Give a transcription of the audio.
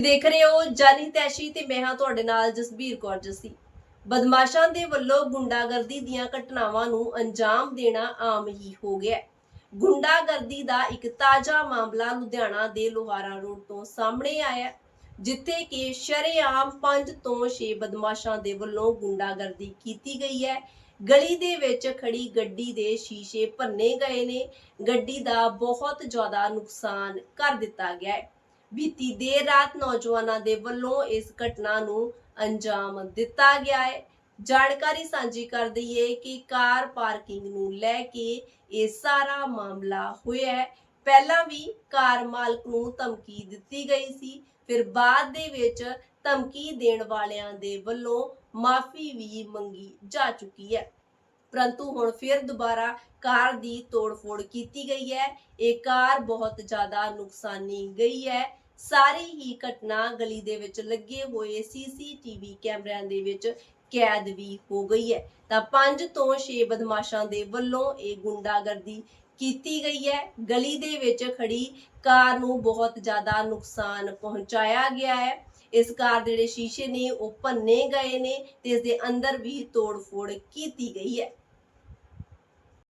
ਦੇਖ ਰਹੇ ਹੋ ਜਾਨੀ ਤੈਸ਼ੀ ਤੇ ਮੈਂ ਹਾਂ ਤੁਹਾਡੇ ਨਾਲ ਜਸਬੀਰ ਕੌਰ ਜੱਸੀ। ਬਦਮਾਸ਼ਾਂ ਦੇ ਵੱਲੋਂ ਗੁੰਡਾਗਰਦੀ ਦੀਆਂ ਘਟਨਾਵਾਂ ਨੂੰ ਅੰਜਾਮ ਦੇਣਾ ਆਮ ਹੀ ਹੋ ਗਿਆ ਹੈ। ਗੁੰਡਾਗਰਦੀ ਦਾ ਇੱਕ ਤਾਜ਼ਾ ਮਾਮਲਾ ਲੁਧਿਆਣਾ ਦੇ ਲੋਹਾਰਾ ਰੋਡ ਤੋਂ ਸਾਹਮਣੇ ਆਇਆ ਜਿੱਥੇ ਕਿ ਸ਼ਰੇਆਮ 5 ਤੋਂ 6 ਬਦਮਾਸ਼ਾਂ ਦੇ ਵੱਲੋਂ ਗੁੰਡਾਗਰਦੀ ਕੀਤੀ ਗਈ ਹੈ। ਗਲੀ ਦੇ ਵਿੱਚ ਖੜੀ ਗੱਡੀ ਦੇ ਸ਼ੀਸ਼ੇ ਭੰਨੇ ਗਏ ਨੇ। ਗੱਡੀ ਦਾ ਬਹੁਤ ਜ਼ਿਆਦਾ ਨੁਕਸਾਨ ਕਰ ਦਿੱਤਾ ਗਿਆ ਹੈ। ਬੀਤੀ ਦੇਰ ਰਾਤ ਨੌਜਵਾਨਾਂ ਦੇ ਵੱਲੋਂ ਇਸ ਘਟਨਾ ਨੂੰ ਅੰਜਾਮ ਦਿੱਤਾ ਗਿਆ ਹੈ। ਜਾਣਕਾਰੀ ਸਾਂਝੀ ਕਰ ਦਈਏ ਕਿ ਕਾਰ ਪਾਰਕਿੰਗ ਨੂੰ ਲੈ ਕੇ ਇਹ ਸਾਰਾ ਮਾਮਲਾ ਹੋਇਆ ਹੈ। ਪਹਿਲਾਂ ਵੀ ਕਾਰ ਮਾਲਕ ਨੂੰ ਧਮਕੀ ਦਿੱਤੀ ਗਈ ਸੀ, ਫਿਰ ਬਾਅਦ ਦੇ ਵਿੱਚ ਧਮਕੀ ਦੇਣ ਵਾਲਿਆਂ ਦੇ ਵੱਲੋਂ ਮਾਫੀ ਵੀ ਮੰਗੀ ਜਾ ਚੁੱਕੀ ਹੈ। ਪਰੰਤੂ ਹੁਣ ਫਿਰ ਦੁਬਾਰਾ ਕਾਰ ਦੀ ਤੋੜਫੋੜ ਕੀਤੀ ਗਈ ਹੈ। ਇਹ ਕਾਰ ਬਹੁਤ ਜ਼ਿਆਦਾ ਨੁਕਸਾਨੀ ਗਈ ਹੈ। ਸਾਰੀ ਹੀ ਘਟਨਾ ਗਲੀ ਦੇ ਵਿੱਚ ਲੱਗੇ ਹੋਏ ਸੀਸੀਟੀਵੀ ਕੈਮਰਿਆਂ ਦੇ ਵਿੱਚ ਕੈਦ ਵੀ ਹੋ ਗਈ ਹੈ। ਤਾਂ 5 ਤੋਂ 6 ਬਦਮਾਸ਼ਾਂ ਦੇ ਵੱਲੋਂ ਇਹ ਗੁੰਡਾਗਰਦੀ ਕੀਤੀ ਗਈ ਹੈ। ਗਲੀ ਦੇ ਵਿੱਚ ਖੜੀ ਕਾਰ ਨੂੰ ਬਹੁਤ ਜ਼ਿਆਦਾ ਨੁਕਸਾਨ ਪਹੁੰਚਾਇਆ ਗਿਆ ਹੈ। ਇਸ ਕਾਰ ਦੇ ਜਿਹੜੇ ਸ਼ੀਸ਼ੇ ਨੇ, ਉਹ ਭੰਨੇ ਗਏ ਨੇ ਤੇ ਇਸ ਦੇ ਅੰਦਰ ਵੀ ਤੋੜ-ਫੋੜ ਕੀਤੀ ਗਈ ਹੈ।